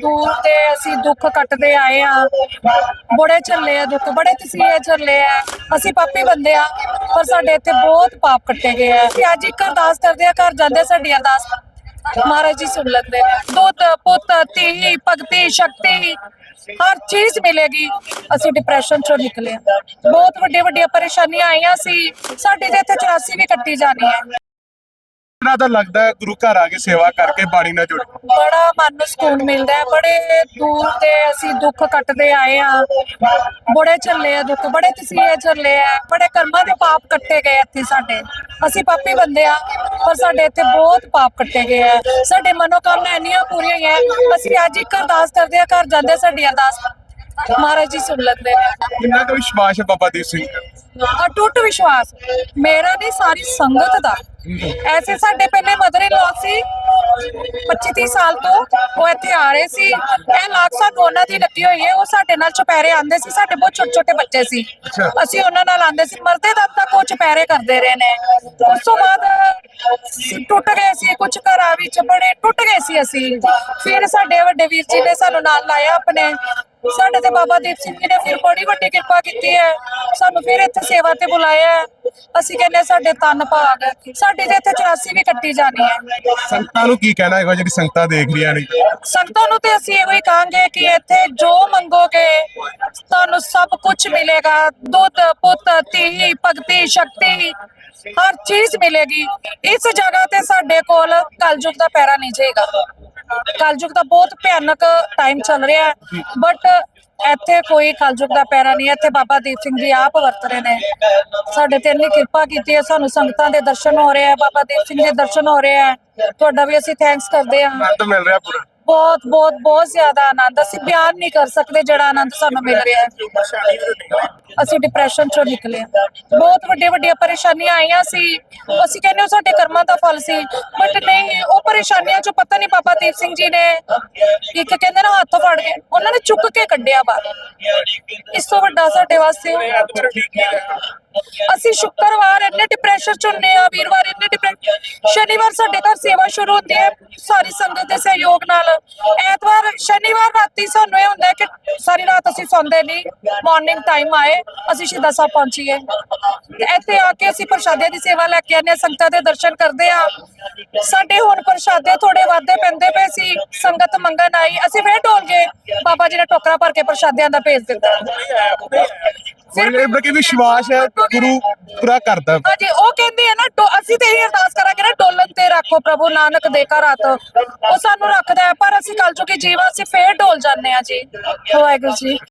ਦੂਰ ਤੇ ਅਸੀਂ ਦੁੱਖ ਕੱਟਦੇ ਆਏ ਆ ਬੜੇ ਝੱਲੇ ਆ ਦੁੱਖ, ਬੜੇ ਤਸੀਹੇ ਝੱਲੇ ਆ। ਅਸੀਂ ਪਾਪੀ ਬੰਦੇ ਆ, ਪਰ ਸਾਡੇ ਇੱਥੇ ਬਹੁਤ ਪਾਪ ਕੱਟੇ ਗਏ ਆ। ਅਸੀਂ ਅੱਜ ਇੱਕ ਅਰਦਾਸ ਕਰਦੇ ਆ, ਘਰ ਜਾਂਦੇ ਸਾਡੀ ਅਰਦਾਸ। ਮਹਾਰਾਜ ਜੀ ਸੁਣ ਲੈਂਦੇ ਦੁੱਧ, ਪੁੱਤ, ਧੀ, ਭਗਤੀ, ਸ਼ਕਤੀ, ਹਰ ਚੀਜ਼ ਮਿਲੇਗੀ। ਅਸੀਂ ਡਿਪਰੈਸ਼ਨ ਚੋਂ ਨਿਕਲੇ ਬਹੁਤ ਵੱਡੀਆਂ ਵੱਡੀਆਂ ਪਰੇਸ਼ਾਨੀਆਂ ਆਈਆਂ ਸੀ। ਸਾਡੇ ਤੇ ਇੱਥੇ 84 ਵੀ ਕੱਟੀ ਜਾਣੀ ਹੈ। ਇਹਨਾਂ ਦਾ ਲੱਗਦਾ ਹੈ ਗੁਰੂ ਘਰ ਆ ਕੇ ਸੇਵਾ ਕਰਕੇ ਬਾਣੀ ਨਾਲ ਜੁੜ ਬੜਾ ਮਨ ਨੂੰ ਸਕੂਨ ਮਿਲਦਾ ਹੈ ਬੜੇ ਦੂਰ ਤੇ ਅਸੀਂ ਦੁੱਖ ਕੱਟਦੇ ਆਏ ਆ ਬੜੇ ਝੱਲੇ ਆ ਦੁੱਖ ਬੜੇ ਤਸੀਹੇ ਝੱਲੇ ਆ ਬੜੇ ਕਰਮਾਂ ਦੇ ਪਾਪ ਕੱਟੇ ਗਏ ਇੱਥੇ ਸਾਡੇ। ਅਸੀਂ ਪਾਪੀ ਬੰਦੇ ਆ ਪਰ ਸਾਡੇ ਇੱਥੇ ਬਹੁਤ ਪਾਪ ਕੱਟੇ ਗਏ ਆ। ਸਾਡੇ ਮਨੋਕਾਮਨਾ ਇੰਨੀਆਂ ਪੂਰੀਆਂ ਹੋਈਆਂ ਅਸੀਂ ਅੱਜ ਇੱਕ ਅਰਦਾਸ ਕਰਦੇ ਆ ਘਰ ਜਾਂਦੇ ਸਾਡੀ ਅਰਦਾਸ। ਮਹਾਰਾਜ ਜੀ ਸੁਣ ਲੈਂਦੇ ਨੇ। ਕਿੰਨਾ ਕੁ ਵਿਸ਼ਵਾਸ ਹੈ ਬਾਬਾ ਦੀਪ ਸਿੰਘ? ਅਟੁੱਟ ਵਿਸ਼ਵਾਸ। ਮੇਰਾ ਨਹੀਂ ਸਾਰੀ ਸੰਗਤ ਦਾ। ਐਸੇ ਸਾਡੇ ਪਹਿਲੇ ਮਦਰ ਇਨ ਲਾ ਸੀ। 25 30 ਸਾਲ ਤੋਂ ਉਹ ਇੱਥੇ ਆ ਰਹੇ ਸੀ। ਇਹ ਸਾਨੂੰ ਉਹਨਾਂ ਦੀ ਲੱਗੀ ਹੋਈ ਹੈ। ਉਹ ਸਾਡੇ ਨਾਲ ਚੁਪਹਿਰੇ ਆਂਦੇ ਸੀ। ਸਾਡੇ ਬਹੁਤ ਛੋਟੇ ਛੋਟੇ ਬੱਚੇ ਸੀ। ਅਸੀਂ ਉਹਨਾਂ ਨਾਲ ਆਂਦੇ ਸੀ। ਮਰਦੇ ਦਮ ਤੱਕ ਉਹ ਚੁਪਹਿਰੇ ਕਰਦੇ ਰਹੇ ਨੇ। ਉਸ ਤੋਂ ਬਾਅਦ ਟੁੱਟ ਗਏ ਸੀ। ਕੁਝ ਘਰਾਂ ਵਿੱਚ ਬੜੇ ਟੁੱਟ ਗਏ ਸੀ ਅਸੀਂ। ਫਿਰ ਸਾਡੇ ਵੱਡੇ ਵੀਰ ਜੀ ਨੇ ਸਾਨੂੰ ਨਾਲ ਲਾਇਆ ਆਪਣੇ। ਸਾਡੇ ਤੇ ਬਾਬਾ ਦੀਪ ਸਿੰਘ ਜੀ ਨੇ ਫਿਰ ਬੜੀ ਵੱਡੀ ਕਿਰਪਾ ਕੀਤੀ ਹੈ। ਸਾਨੂੰ ਫਿਰ ਇੱਥੇ ਸੇਵਾ ਤੇ ਬੁਲਾਇਆ। ਹੈ। ਅਸੀਂ ਕਹਿੰਦੇ ਸਾਡੇ ਤਨ ਭਾਗ ਸਾਡੀ ਤੇ ਇੱਥੇ 84 ਵੀ ਕੱਟੀ ਜਾਣੀ ਹੈ। ਸੰਗਤਾਂ ਨੂੰ ਕੀ ਕਹਿਣਾ ਹੈਗਾ ਜਿਹੜੀ ਸੰਗਤਾਂ ਦੇਖ ਰਹੀਆਂ ਨੇ? ਸੰਗਤਾਂ ਨੂੰ ਤੇ ਅਸੀਂ ਇਹੋ ਹੀ ਕਹਾਂਗੇ ਕਿ ਇੱਥੇ ਜੋ ਮੰਗੋਗੇ ਤੁਹਾਨੂੰ ਸਭ ਕੁਝ ਮਿਲੇਗਾ। ਦੁੱਧ ਪੁੱਤ ਧੀ ਭਗਤੀ ਸ਼ਕਤੀ ਹਰ ਚੀਜ਼ ਮਿਲੇਗੀ। ਇਸ ਜਗ੍ਹਾ ਤੇ ਸਾਡੇ ਕੋਲ ਕਲਯੁਗ ਦਾ ਪੈਰਾ ਨਹੀਂ ਜਾਏਗਾ। ਕਲਯੁਗ ਦਾ ਬਹੁਤ ਭਿਆਨਕ ਟਾਈਮ ਚੱਲ ਰਿਹਾ ਹੈ ਬਟ ਇੱਥੇ ਕੋਈ ਕਲਯੁਗ ਦਾ ਪੈਰਾ ਨਹੀਂ ਹੈ, ਇੱਥੇ ਬਾਬਾ ਦੀਪ ਸਿੰਘ ਜੀ ਆਪ ਵਰਤ ਰਹੇ ਨੇ। ਸਾਡੇ ਤੇ ਇੰਨੀ ਕਿਰਪਾ ਕੀਤੀ ਹੈ, ਸਾਨੂੰ ਸੰਗਤਾਂ ਦੇ ਦਰਸ਼ਨ ਹੋ ਰਹੇ ਆ ਬਾਬਾ ਦੀਪ ਸਿੰਘ ਦੇ ਦਰਸ਼ਨ ਹੋ ਰਹੇ ਆ ਤੁਹਾਡਾ ਵੀ ਅਸੀਂ ਥੈਂਕਸ ਕਰਦੇ ਹਾਂ। ਆਨੰਦ ਮਿਲ ਰਿਹਾ ਪੂਰਾ। ਬਹੁਤ ਬਹੁਤ ਬਹੁਤ ਜ਼ਿਆਦਾ ਆਨੰਦ। ਅਸੀਂ ਬਿਆਨ ਨਹੀਂ ਕਰ ਸਕਦੇ ਜਿਹੜਾ ਆਨੰਦ ਸਾਨੂੰ ਮਿਲ ਰਿਹਾ ਹੈ। ਅਸੀਂ ਡਿਪਰੈਸ਼ਨ ਚੋਂ ਨਿਕਲੇ ਬਹੁਤ ਵੱਡੀਆਂ ਵੱਡੀਆਂ ਪਰੇਸ਼ਾਨੀਆਂ ਆਈਆਂ ਸੀ। ਅਸੀਂ ਕਹਿੰਦੇ ਹਾਂ ਸਾਡੇ ਕਰਮਾਂ ਦਾ ਫਲ ਸੀ। ਬਟ ਨਹੀਂ, ਉਹ ਪਰੇਸ਼ਾਨੀਆਂ ਚੋਂ ਪਤਾ ਨਹੀਂ ਬਾਬਾ ਦੀਪ ਸਿੰਘ ਜੀ ਨੇ ਇੱਕ ਕਹਿੰਦੇ ਨਾ ਹੱਥ ਫੜ ਕੇ, ਉਹਨਾਂ ਨੇ ਚੁੱਕ ਕੇ ਕੱਢਿਆ ਬਾਹਰ। ਇਸ ਤੋਂ ਵੱਡਾ ਸਾਡੇ ਵਾਸਤੇ ਅਸੀਂ ਸ਼ੁੱਕਰਵਾਰ ਇੰਨੇ ਡਿਪਰੈਸ਼ਨ ਚ ਹੁੰਨੇ ਆ, ਵੀਰਵਾਰ ਇੰਨੇ ਡਿਪਰੈਸ਼ਨ ਸ਼ਨੀਵਾਰ ਸਾਡੇ ਘਰ ਸੇਵਾ ਸ਼ੁਰੂ ਹੁੰਦੀ ਹੈ, ਸਾਰੀ ਸੰਗਤ ਦੇ ਸਹਿਯੋਗ ਨਾਲ। ਐਤਵਾਰ, ਸ਼ਨੀਵਾਰ ਰਾਤੀ ਸਾਨੂੰ ਇਹ ਹੁੰਦਾ ਕਿ ਸਾਰੀ ਰਾਤ ਅਸੀਂ ਸੌਂਦੇ ਨਹੀਂ ਮਾਰਨਿੰਗ ਟਾਈਮ ਆਏ, ਅਸੀਂ ਸ਼ਹੀਦਾਂ ਸਾਹਿਬ ਪਹੁੰਚੀਏ ਤੇ ਇੱਥੇ ਆ ਕੇ ਅਸੀਂ ਪ੍ਰਸ਼ਾਦੇ ਦੀ ਸੇਵਾ ਲੈ ਕੇ ਆਨੇ ਸੰਗਤਾਂ ਦੇ ਦਰਸ਼ਨ ਕਰਦੇ ਆ ਸਾਡੇ ਹੁਣ ਪ੍ਰਸ਼ਾਦੇ ਥੋੜੇ ਵਾਧੇ ਪੈਂਦੇ ਪਏ ਸੀ ਸੰਗਤ ਮੰਗਣ ਆਈ। ਅਸੀਂ ਫੇਰ ਢੋਲ ਗਏ ਬਾਬਾ ਜੀ ਨੇ ਟੋਕਰਾ ਭਰ ਕੇ ਪ੍ਰਸ਼ਾਦਿਆਂ ਦਾ ਭੇਜ ਦਿੱਤਾ। ਇਹ ਬਲਕਿ ਵਿਸ਼ਵਾਸ ਹੈ ਗੁਰੂ ਪੂਰਾ ਕਰਦਾ। ਹਾਂਜੀ ਉਹ ਕਹਿੰਦੇ ਆ ਨਾ ਅਸੀਂ ਤੇ ਇਹ ਅਰਦਾਸ ਕਰਾਂਗੇ ਨਾ ਡੋਲਨ ਤੇ ਰੱਖੋ ਪ੍ਰਭੂ ਨਾਨਕ ਦੇ ਘਰ ਹੱਥ। ਉਹ ਸਾਨੂੰ ਰੱਖਦਾ ਪਰ ਅਸੀਂ ਕੱਲ ਚੁੱਕੇ ਜੀਵਨ ਅਸੀਂ ਫੇਰ ਡੋਲ ਜਾਂਦੇ ਆ ਜੀ। ਵਾਹਿਗੁਰੂ ਜੀ।